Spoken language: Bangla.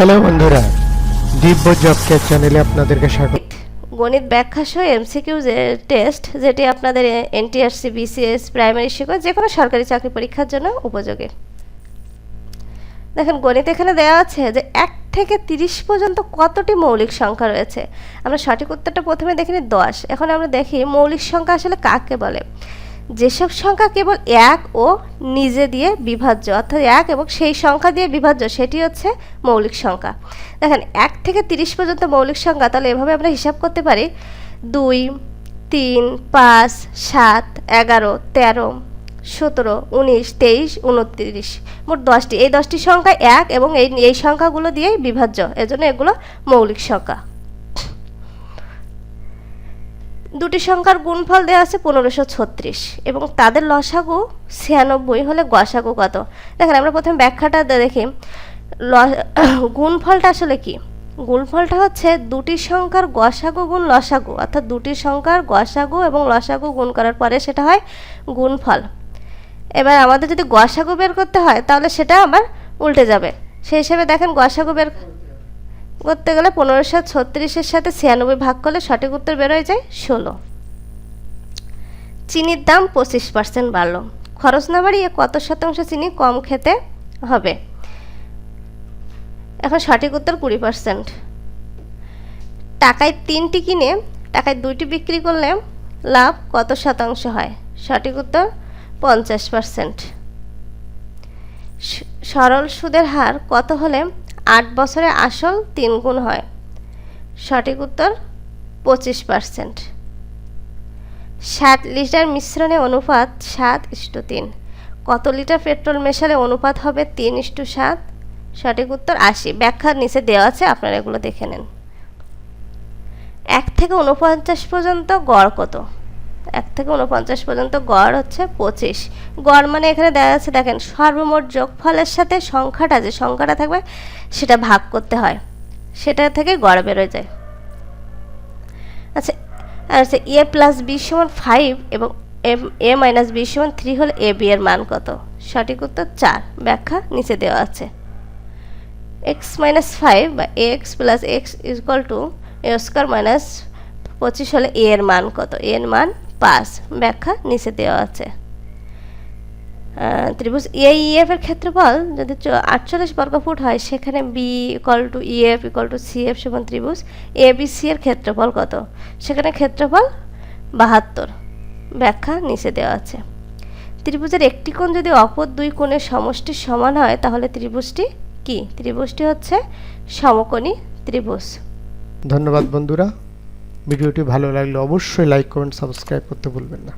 হ্যালো বন্ধুরা, দিব্য জব কেয়ার চ্যানেলে আপনাদেরকে স্বাগত। গণিত ব্যাখ্যা সহ এমসিকিউ যে টেস্ট যেটি আপনাদের এনটিআরসি বিসিএস প্রাইমারি শিক্ষক যে কোনো সরকারি চাকরি পরীক্ষার জন্য উপযোগী। দেখেন, গণিত এখানে দেওয়া আছে যে এক থেকে তিরিশ পর্যন্ত কতটি মৌলিক সংখ্যা রয়েছে? আমরা সঠিক উত্তরটা প্রথমে দেখিনি, দশ। এখন আমরা দেখি মৌলিক সংখ্যা আসলে কাকে বলে? যেসব সংখ্যা কেবল এক ও নিজে দিয়ে বিভাজ্য, অর্থাৎ এক এবং সেই সংখ্যা দিয়ে বিভাজ্য, সেটি হচ্ছে মৌলিক সংখ্যা। দেখেন, এক থেকে তিরিশ পর্যন্ত মৌলিক সংখ্যা, তাহলে এভাবে আমরা হিসাব করতে পারি। দুই, তিন, পাঁচ, সাত, এগারো, তেরো, সতেরো, উনিশ, তেইশ, উনত্রিশ। মোট দশটি। এই দশটি সংখ্যা এক এবং এই এই সংখ্যাগুলো দিয়েই বিভাজ্য। এজন্য এগুলো মৌলিক সংখ্যা। দুটি সংখ্যার গুণফল দেওয়া আছে পনেরোশো ছত্রিশ এবং তাদের লসাগু ছিয়ানব্বই হলে গসাগু কত? দেখেন, আমরা প্রথমে ব্যাখ্যাটা দেখি। ল- গুণফলটা আসলে কি? গুণফলটা হচ্ছে দুটি সংখ্যার গসাগু গুণ লসাগু, অর্থাৎ দুটি সংখ্যার গসাগু এবং লসাগু গুণ করার পরে সেটা হয় গুণফল। এবার আমাদের যদি গসাগু বের করতে হয়, তাহলে সেটা আবার উল্টে যাবে। সেই হিসেবে দেখেন গসাগু বের করতে গেলে পনেরোশো ছত্রিশের সাথে ছিয়ানব্বই ভাগ করলে সঠিক উত্তর বেরোয় যায় ষোলো। চিনির দাম পঁচিশ পার্সেন্ট বাড়লো। খরচ না বাড়িয়ে কত শতাংশ চিনি কম খেতে হবে? এখন সঠিক উত্তর কুড়ি পার্সেন্ট টাকায় তিনটি কিনে টাকায় দুইটি বিক্রি করলে লাভ কত শতাংশ হয়? সঠিক উত্তর পঞ্চাশ পার্সেন্ট সরল সুদের হার কত হলে আট বছরে আসল তিন গুণ হয়। সঠিক উত্তর, পঁচিশ পার্সেন্ট সাত লিটার মিশ্রণে অনুপাত সাত ইস্টু তিন। কত লিটার পেট্রোল মেশালে অনুপাত হবে তিন ইস্টু সাত? সঠিক উত্তর আশি। ব্যাখ্যার নিচে দেওয়া আছে, আপনারা এগুলো দেখে নেন। এক থেকে উনপঞ্চাশ পর্যন্ত গড় কত? এক থেকে উনপঞ্চাশ পর্যন্ত গড় হচ্ছে পঁচিশ। গড় মানে এখানে দেখা যাচ্ছে দেখেন, সর্বমোট যোগফলের সাথে সংখ্যাটা যে সংখ্যাটা থাকবে, সেটা ভাগ করতে হয়। সেটা থেকে গড় বেরোয় যায়। আচ্ছা আর হচ্ছে এ প্লাস বি সমান ফাইভ এবং এম এ মাইনাস বি সমান থ্রি হলে এ বি এর মান কত? সঠিক উত্তর চার। ব্যাখ্যা নিচে দেওয়া আছে। এক্স মাইনাস ফাইভ বা A X plus X equal to A square minus পঁচিশ হলে এ এর মান কত? এর মান পাঁচ ব্যাখ্যা নিচে দেওয়া আছে। ত্রিভুজ ইএফ এর ক্ষেত্রফল যদি আটচল্লিশ বর্গফুট হয়, সেখানে B equal to EF equal to CF সমান ত্রিভুজ এ বি সি এর ক্ষেত্রফল কত? সেখানে ক্ষেত্রফল বাহাত্তর। ব্যাখ্যা নিচে দেওয়া আছে। ত্রিভুজের একটি কোণ যদি অপর দুই কোণের সমষ্টির সমান হয়, তাহলে ত্রিভুজটি কি? ত্রিভুজটি হচ্ছে সমকোণী ত্রিভুজ। ধন্যবাদ বন্ধুরা। ভিডিওটি ভালো লাগলে অবশ্যই লাইক কমেন্ট সাবস্ক্রাইব করতে ভুলবেন না।